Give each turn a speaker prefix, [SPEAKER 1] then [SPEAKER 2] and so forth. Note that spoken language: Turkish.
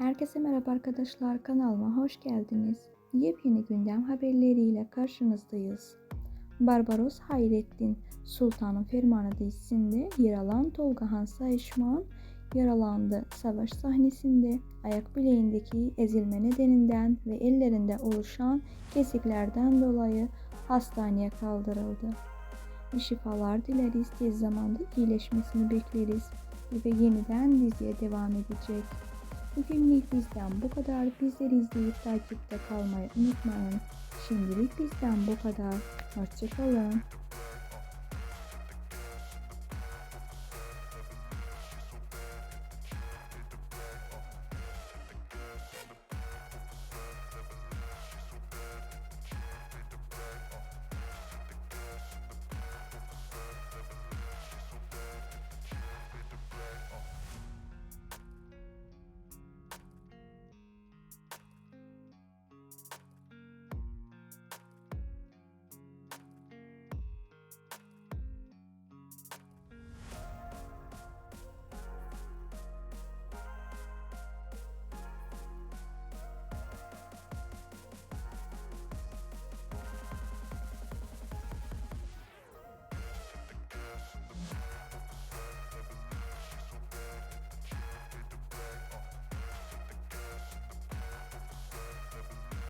[SPEAKER 1] Herkese merhaba arkadaşlar kanalıma hoş geldiniz. Yepyeni gündem haberleriyle karşınızdayız. Barbaros Hayrettin Sultanın Fermanı dizisinde yer alan Tolga Han Sayışman yaralandı. Savaş sahnesinde ayak bileğindeki ezilme nedeninden ve ellerinde oluşan kesiklerden dolayı hastaneye kaldırıldı. Şifalar dileriz. Tez zamanda iyileşmesini bekleriz ve yeniden diziye devam edecek. Bugünlük bizden bu kadar. Bizleri izleyip takipte kalmayı unutmayın. Şimdilik bizden bu kadar. Hoşçakalın.